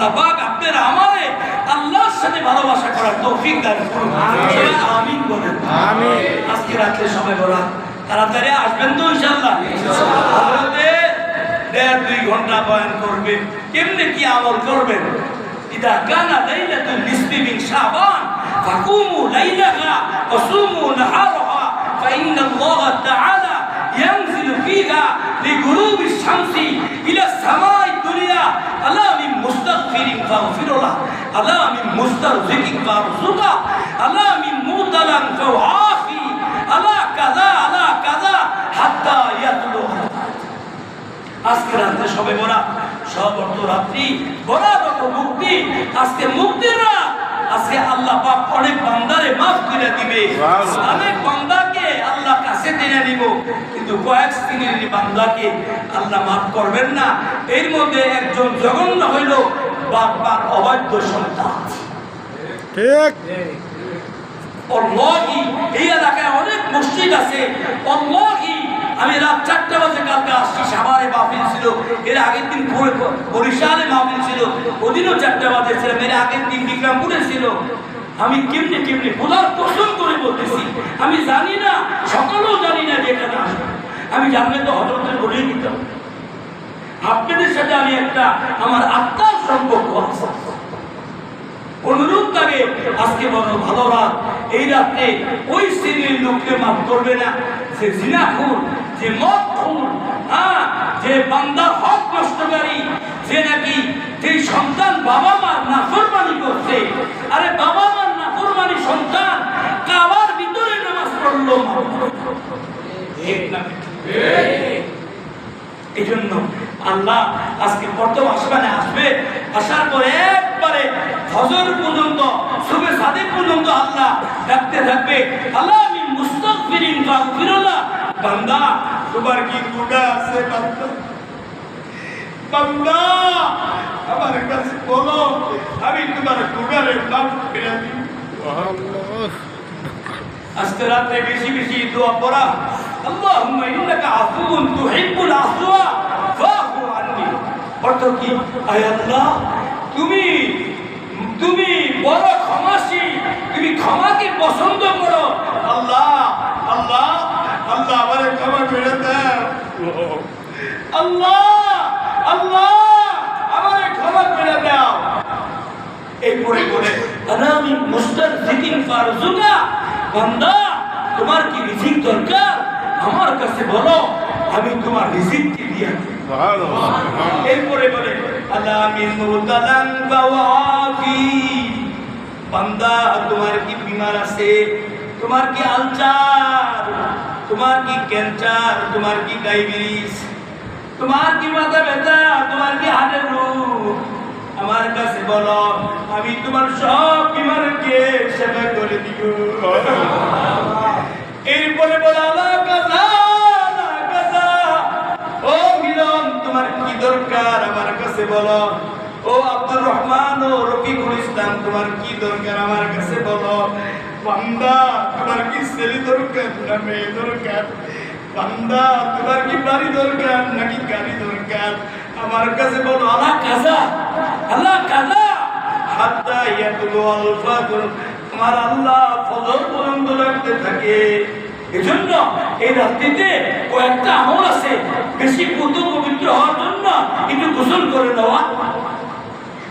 আল্লাহ পাক আপনার আমারে আল্লাহর সাথে ভালোবাসা করার তৌফিক দান করুন সবাই আমিন বলেন আমিন। আজকে রাত্রে সময় বলা তাড়াতাড়ি আসবেন তো ইনশাআল্লাহ হযরতে দেড় দুই ঘন্টা বয়ান করবে কেমনে কি আমল করবেন ইদা কানা লাইলাতুল নিসফি মিন শাবান ফাকুমু লাইলাহা ওয়াসুমু নাহারাহা فإن الله تعالى ينزل فيها لغروب الشمس إلى السماء الدنيا ألا من مستغفر আল্লাহ আমি মুস্তারজিকিন আল্লাহ আমি মুতালান আল্লাহ কাযা আল্লাহ কাযা হাত্তা আজকে রাতে সবে সব অর্থ রাত্রি মুক্তি। আজকে মুক্তির রাত। আজকে আল্লাহ পাক অনেক বান্দারে মাফ করে দিবে। অনেক বান্দাকে আল্লাহ কাছে টেনে নিব। কিন্তু কয়েক দিনের বান্দাকে আল্লাহ মাফ করবেন না। এর মধ্যে একজন জঘন্য হইল অবাধ্য সন্তান। ঠিক। এই এলাকায় অনেক মসজিদ আছে। আমি রাত চারটা বাজে কালকে আসছি সাভারে মাহফিল ছিল। এর আগের দিন বরি- বরিশালে মাহফিল ছিল। ওদিনও চারটা বাজে ছিলাম এর আগের দিন বিক্রমপুরে ছিল। আমি কেমনে কেমনে খোদার কসম করে বলতেছি আমি জানি না সকালেও জানি না যে এখানে আসব। আমি জানলে তো হজরতের বলেই দিতাম। আপনাদের সাথে আমি একটা আমার আত্মার সম্পর্ক আছে। অনুরূপ থাকে আজকে বড় ভালো রাত। এই ওই শ্রেণির লোককে মাফ করবে না। যে জিনাখুর যে মদ খুর হ্যাঁ যে বান্দার হক নষ্টকারী, যে নাকি যে সন্তান বাবা মার নাফরমানি করছে। আরে বাবা মার নাফরমানি সন্তান কাবার ভিতরে নামাজ পড়ল করবে। ঠিক না এই জন্য আল্লাহ আজকে প্রথম আসমানে আসবে। আসার পরে একবারে ফজর পর্যন্ত সুবে সাদে পর্যন্ত আল্লাহ ডাকতে থাকবে। আল্লাহ আমি মুস্তাগফিরিন ফাগফিরুল্লাহ বান্দা তোমার কি গুনাহ আছে বান্দা? বান্দা আমার কাছে বলো আমি তোমার গুনাহের মাফ করে দিই। আজকে রাতে বেশি বেশি দোয়া পড়া। আল্লাহুম্মা অর্থ কি? আল্লাহ তুমি তুমি বড় ক্ষমাশীল তুমি ক্ষমাকে পছন্দ করো। আল্লাহ আল্লাহ আল্লাহ আমারে ক্ষমা করে দেন আল্লাহ আল্লাহ আমারে ক্ষমা করে দাও। এই পরে পরে আনামি মুস্তার জিকিন ফারজুকা। বান্দা তোমার কি রিজিক দরকার? আমার কাছে বলো আমি তোমার রিজিক দিয়া দেব। এরপরে বলে তোমার কি বিমার আছে? তোমার কি আলচার? তোমার কি ক্যান্সার? তোমার কি ডায়াবেটিস? তোমার কি মাথা ব্যথা? তোমার কি হার্টের রোগ? আমার কাছে বলো, আমি তোমার সব বিমারকে সেবা করে দিব। এরপরে বলো দরকার? আমার কাছে বলো। ও আব্দুর রহমান, ও রফিকুল ইসলাম, তোমার কি দরকার? আমার কাছে বলো। বান্দা, তোমার কি ছেলে দরকার না মেয়ে দরকার? বান্দা, তোমার কি বাড়ি দরকার নাকি গাড়ি দরকার? আমার কাছে বলো, আল্লাহ কাজা আল্লাহ কাজা। হাত্তা ইয়াতুল আল ফাজর আমার আল্লাহ ফজর পর্যন্ত রাখতে থাকে। এজন্য এই রাত্রিতে কয়েকটা আমল আছে। বেশি পুত পবিত্র হওয়ার জন্য একটু গোসল করে দেওয়া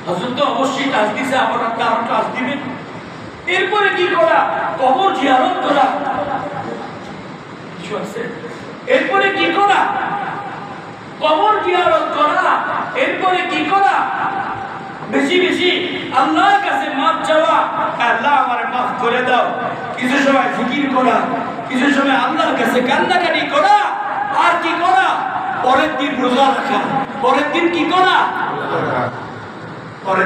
হজরত তো অবশ্যই কাজ দিছে একটা আরও কাজ দিবে এরপরে কি করা? কবর জিয়ারত করা। কিছু আছে? এরপরে কি করা? কবর জিয়ারত করা। এরপরে কি করা? বেশি বেশি আল্লাহর কাছে মাফ চাওয়া। আল্লাহ আমার মাফ করে দাও। কিছু সময় ফিকির করা, কিছু সময় আল্লাহর কাছে কান্নাকাটি করা। আর কি করা? পরের দিন রোজা রাখা। পরের দিন কি করা? পরের